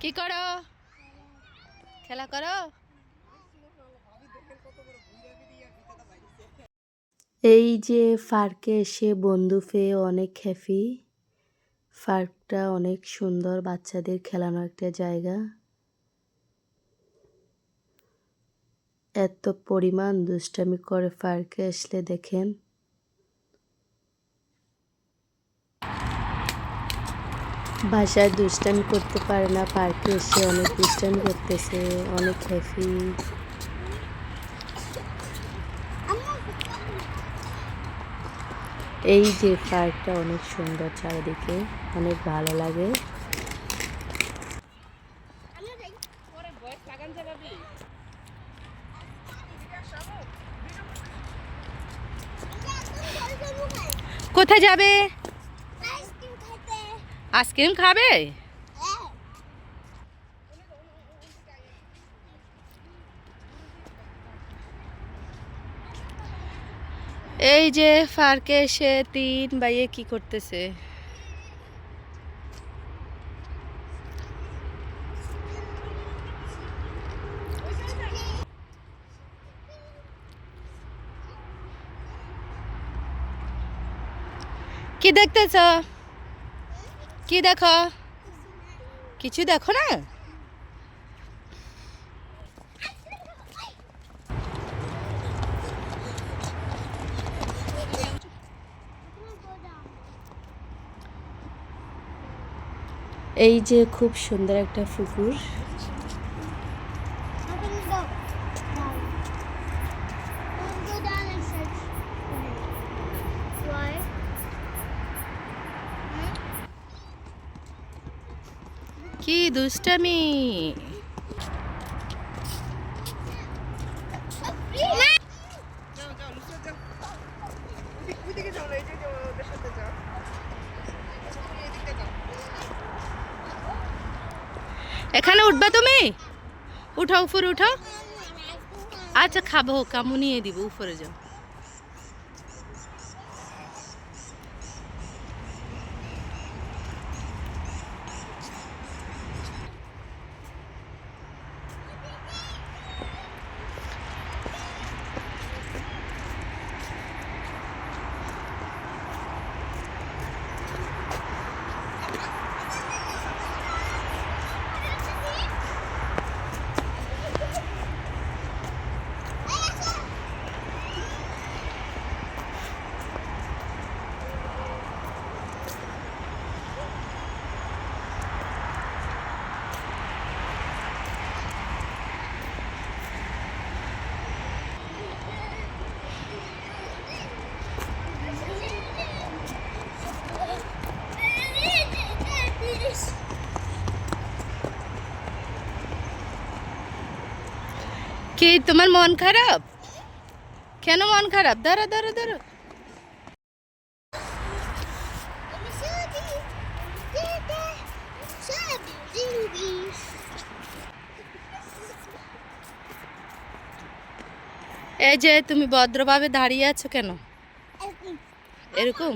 কি করো? খেলা করো? এই যে পার্কে এসে বন্ধু পেয়ে অনেক হ্যাপি পার্কটা অনেক সুন্দর বাচ্চাদের খেলানো একটা জায়গা। এত পরিমাণ দুষ্টামি করে পার্কে আসলে দেখেন। বাসায় দুষ্টামি করতে পারে না, পার্কে এসে অনেক দুষ্টামি করতেছে, অনেক হ্যাপি এই যে পার্কটা অনেক সুন্দর চারিদিকে, অনেক ভালো লাগে। কোথায় যাবে? আইসক্রিম খাবে? এই যে পার্কে এসে তিন বাইয়ে কি করতেছে? কি দেখতেছ? কি দেখো? কিছু দেখো না? এই যে খুব সুন্দর একটা পুকুর। কি দুষ্টামি? এখানে উঠবা তুমি? উঠাও, উপরে উঠাও। আচ্ছা খাব, কামু, নিয়ে দিব, উপরে যাও। কি তোমার মন খারাপ? কেন মন খারাপ? দাঁড়া ধরো ধরো। এই যে তুমি ভদ্রভাবে দাঁড়িয়ে আছো কেন? এরকম?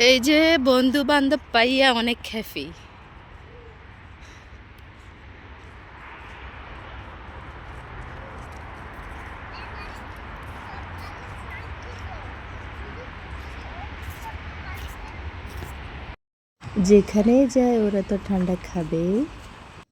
এই যে বন্ধু বান্ধব পাইয়া অনেক হ্যাপি যেখানে যায় ওরা তো ঠান্ডা খাবে